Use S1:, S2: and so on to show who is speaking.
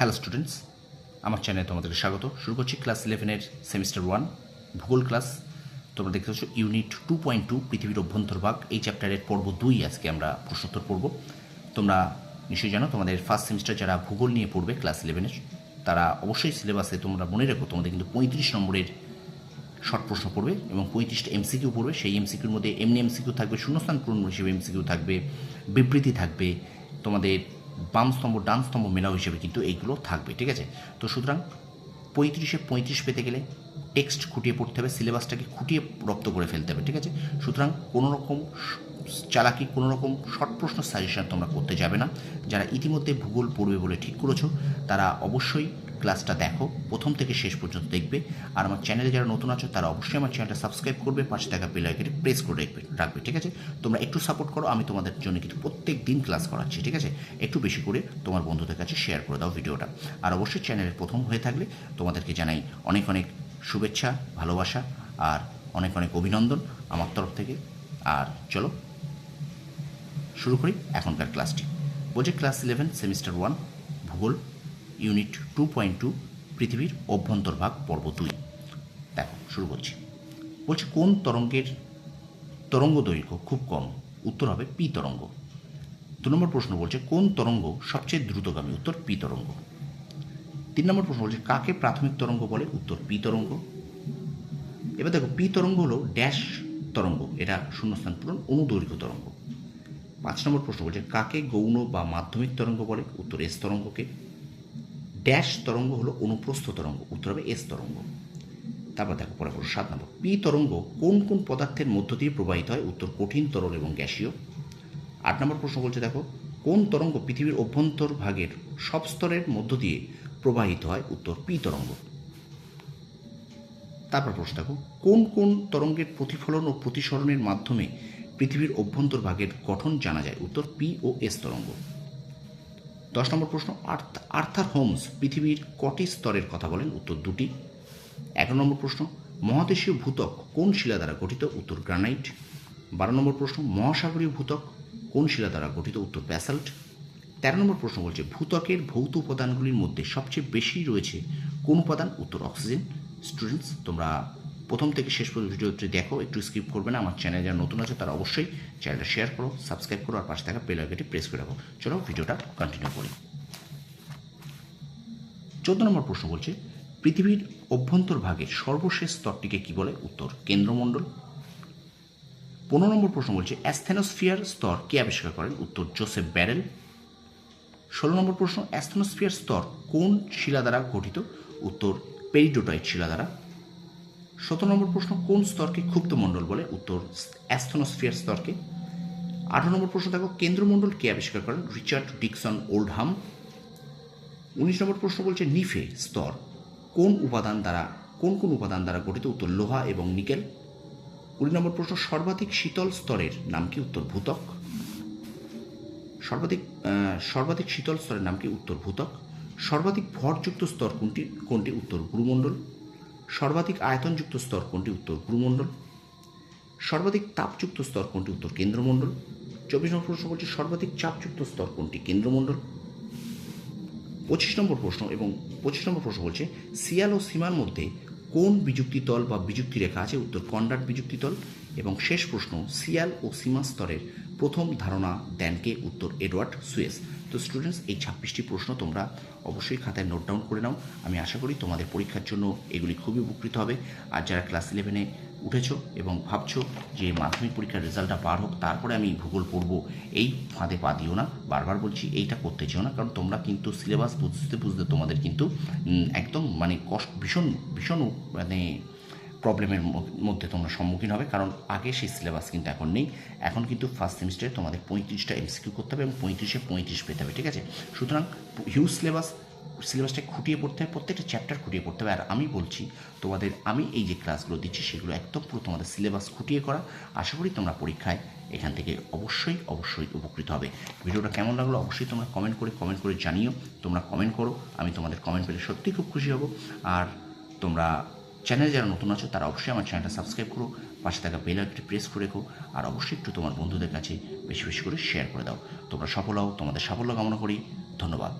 S1: Hello students আমার চ্যানেলে তোমাদের স্বাগত। শুরু করছি ক্লাস ইলেভেনের সেমিস্টার ওয়ান ভূগোল ক্লাস তোমরা দেখতে পাচ্ছ ইউনিট টু পয়েন্ট টু পৃথিবীর অভ্যন্তরভাগ এই চ্যাপ্টারের পর্ব দুই আজকে আমরা প্রশ্নোত্তর পড়ব। তোমরা নিশ্চয়ই জানো, তোমাদের ফার্স্ট সেমিস্টার যারা ভূগোল নিয়ে পড়বে ক্লাস ইলেভেনের তারা অবশ্যই সিলেবাসে তোমরা মনে রেখো, তোমাদের কিন্তু পঁয়ত্রিশ নম্বরের শর্ট প্রশ্ন পড়বে এবং পঁয়ত্রিশটা এমসিকিউ পড়বে। সেই এমসিকিউর মধ্যে এমনি এমসিকিউ থাকবে, শূন্যস্থান পূরণ হিসেবে এমসিকিউ থাকবে, বিবৃতি থাকবে। তোমাদের বাম স্তম্ভ, ডান স্তম্ভ মেলাও হিসেবে কিন্তু এইগুলো থাকবে, ঠিক আছে? তো সুতরাং পঁয়ত্রিশে পঁয়ত্রিশ পেতে গেলে টেক্সট খুঁটিয়ে পড়তে হবে সিলেবাসটাকে খুঁটিয়ে রপ্ত করে ফেলতে হবে, ঠিক আছে? সুতরাং কোনো রকম চালাকি কোনো রকম শর্ট প্রশ্ন সাজেশন তোমরা করতে যাবে না। যারা ইতিমধ্যে ভূগোল পড়বে বলে ঠিক করেছ, তারা অবশ্যই ক্লাসটা দেখো, প্রথম থেকে শেষ পর্যন্ত দেখবে। আর আমার চ্যানেলে যারা নতুন আছো, তারা অবশ্যই আমার চ্যানেলটা সাবস্ক্রাইব করবে, পাশে টাকা বেল আইকনে প্রেস করে রাখবে রাখবে, ঠিক আছে? তোমরা একটু সাপোর্ট করো, আমি তোমাদের জন্য কিন্তু প্রত্যেক দিন ক্লাস করাচ্ছি, ঠিক আছে? একটু বেশি করে তোমার বন্ধুদের কাছে শেয়ার করে দাও ভিডিওটা আর অবশ্যই চ্যানেলের প্রথম হয়ে থাকলে তোমাদেরকে জানাই অনেক অনেক শুভেচ্ছা, ভালোবাসা, আর অনেক অনেক অভিনন্দন আমার তরফ থেকে। আর চলো, শুরু করি এখনকার ক্লাসটি বলছে ক্লাস ইলেভেন সেমিস্টার ওয়ান ভূগোল। ইউনিট টু পয়েন্ট টু পৃথিবীর অভ্যন্তরভাগ পর্ব দুই। দেখো, শুরু করছি। বলছে, কোন তরঙ্গের তরঙ্গ দৈর্ঘ্য খুব কম? উত্তর হবে পি তরঙ্গ। দু নম্বর প্রশ্ন বলছে, কোন তরঙ্গ সবচেয়ে দ্রুতগামী? উত্তর পি তরঙ্গ। তিন নম্বর প্রশ্ন বলছে, কাকে প্রাথমিক তরঙ্গ বলে? উত্তর পি তরঙ্গ। এবার দেখো, পি তরঙ্গ হলো ড্যাশ তরঙ্গ। এটা শূন্যস্থান পূরণ, অনুদৈর্ঘ্য তরঙ্গ। পাঁচ নম্বর প্রশ্ন বলছে, কাকে গৌণ বা মাধ্যমিক তরঙ্গ বলে? উত্তর এস তরঙ্গকে। ড্যাশ তরঙ্গ হলো অনুপ্রস্থ তরঙ্গ, উত্তর হবে এস তরঙ্গ। তারপর দেখো পরে প্রশ্ন, সাত নম্বর। পি তরঙ্গ কোন কোন পদার্থের মধ্য দিয়ে প্রবাহিত হয়? উত্তর, কঠিন, তরল এবং গ্যাসীয়। আট নম্বর প্রশ্ন বলছে, দেখো, কোন তরঙ্গ পৃথিবীর অভ্যন্তর ভাগের সব স্তরের মধ্য দিয়ে প্রবাহিত হয়? উত্তর, পি তরঙ্গ। তারপর প্রশ্ন, দেখো, কোন কোন তরঙ্গের প্রতিফলন ও প্রতিসরণের মাধ্যমে পৃথিবীর অভ্যন্তর ভাগের গঠন জানা যায়? উত্তর, পি ও এস তরঙ্গ। দশ নম্বর প্রশ্ন, আর্থ- আর্থার হোমস পৃথিবীর কটি স্তরের কথা বলেন? উত্তর দুটি। এগারো নম্বর প্রশ্ন, মহাদেশীয় ভূতক কোন শিলা দ্বারা গঠিত? উত্তর গ্রানাইট। বারো নম্বর প্রশ্ন, মহাসাগরীয় ভূতক কোন শিলা দ্বারা গঠিত? উত্তর ব্যাসাল্ট। তেরো নম্বর প্রশ্ন বলছে ভূতকের ভৌত উপাদানগুলির মধ্যে সবচেয়ে বেশি রয়েছে কোন উপাদান? উত্তর অক্সিজেন। স্টুডেন্টস, তোমরা প্রথম থেকে শেষ পর্যন্ত ভিডিওটি দেখো, একটু স্কিপ করবে না, আমার চ্যানেল যারা নতুন আছে তারা অবশ্যই চ্যানেলটা শেয়ার করো সাবস্ক্রাইব করো, আর পাশে থাকা বেল আইকনটি প্রেস করে রাখো। চলো ভিডিওটা কন্টিনিউ করি। চোদ্দ নম্বর প্রশ্ন বলছে, পৃথিবীর অভ্যন্তর ভাগের সর্বশেষ স্তরটিকে কি বলে? উত্তর, কেন্দ্রমণ্ডল। পনেরো নম্বর প্রশ্ন বলছে, অ্যাস্থেনোস্ফিয়ার স্তর কে আবিষ্কার করেন? উত্তর, জোসেফ ব্যারেল। ষোলো নম্বর প্রশ্ন, অ্যাস্থেনোস্ফিয়ার স্তর কোন শিলা দ্বারা গঠিত? উত্তর, পেরিডোটাইট শিলা দ্বারা। সতেরো নম্বর প্রশ্ন, কোন স্তরকে ক্ষুব্ধমণ্ডল বলে? উত্তর, অ্যাস্থেনোস্ফিয়ার স্তরকে। আঠারো নম্বর প্রশ্ন, দেখো, কেন্দ্রমণ্ডল কে আবিষ্কার করেন? Richard Dixon Oldham. উনিশ নম্বর প্রশ্ন বলছে, নিফে স্তর কোন উপাদান দ্বারা, কোন কোন উপাদান দ্বারা গঠিত? উত্তর, লোহা এবং নিকেল। কুড়ি নম্বর প্রশ্ন, সর্বাধিক শীতল স্তরের নাম কি? উত্তর ভূতক সর্বাধিক সর্বাধিক শীতল স্তরের নাম কি? উত্তর ভূতক সর্বাধিক ভরযুক্ত স্তর কোনটি? কোনটি? উত্তর গুরুমণ্ডল সর্বাধিক আয়তনযুক্ত স্তর কোনটি? উত্তর গুরুমণ্ডল সর্বাধিক তাপযুক্ত স্তর কোনটি? উত্তর কেন্দ্রমণ্ডল। চব্বিশ নম্বর প্রশ্ন বলছে, সর্বাধিক চাপযুক্ত স্তর কোনটি? কেন্দ্রমণ্ডল। পঁচিশ নম্বর প্রশ্ন এবং পঁচিশ নম্বর প্রশ্ন বলছে সিয়াল ও সীমার মধ্যে কোন বিযুক্তি তল বা বিযুক্তি রেখা আছে? উত্তর কন্ডাট বিযুক্তি তল। এবং শেষ প্রশ্ন, সিয়াল ও সীমা স্তরের প্রথম ধারণা দেন কে? উত্তর এডওয়ার্ড সুয়েস। তো স্টুডেন্টস এই ছাব্বিশটি প্রশ্ন তোমরা অবশ্যই খাতায় নোট ডাউন করে নাও। আমি আশা করি তোমাদের পরীক্ষার জন্য এগুলি খুবই উপকৃত হবে। আর যারা ক্লাস ইলেভেনে উঠেছো এবং ভাবছ যে মাধ্যমিক পরীক্ষার রেজাল্টটা পার হোক, তারপরে আমি ভূগোল পড়ব, এই ফাঁদে পা দিও না। বারবার বলছি, এইটা করতে চেও না। কারণ তোমরা কিন্তু সিলেবাস বুঝতে বুঝতে তোমাদের কিন্তু একদম মানে কষ্ট, ভীষণ ভীষণ মানে প্রবলেমের মধ্যে তোমরা সম্মুখীন হবে। কারণ আগে সেই সিলেবাস কিন্তু এখন নেই। এখন কিন্তু ফার্স্ট সেমিস্টারে তোমাদের পঁয়ত্রিশটা এমসিকিউ করতে হবে এবং পঁয়ত্রিশে পঁয়ত্রিশ পেতে হবে, ঠিক আছে? সুতরাং হিউজ সিলেবাস সিলেবাসটা খুঁটিয়ে পড়তে হবে, প্রত্যেকটা চ্যাপ্টার খুঁটিয়ে পড়তে হবে। আর আমি বলছি, তোমাদের, আমি এই যে ক্লাসগুলো দিচ্ছি, সেগুলো একদম পুরো তোমাদের সিলেবাস খুঁটিয়ে করা। আশা করি তোমরা পরীক্ষায় এখান থেকে অবশ্যই অবশ্যই উপকৃত হবে। ভিডিওটা কেমন লাগল অবশ্যই তোমরা কমেন্ট করে কমেন্ট করে জানিও। তোমরা কমেন্ট করো, আমি তোমাদের কমেন্ট পেলে সত্যিই খুব খুশি হব। আর তোমরা চ্যানেলে যারা নতুন আছো, তারা অবশ্যই আমার চ্যানেলটা সাবস্ক্রাইব করো, পাশে থাকা বেল আইকনটি প্রেস করে রেখো, আর অবশ্যই একটু তোমার বন্ধুদের কাছে বেশি বেশি করে শেয়ার করে দাও। তোমরা সফল হও, তোমাদের সাফল্য কামনা করি, ধন্যবাদ।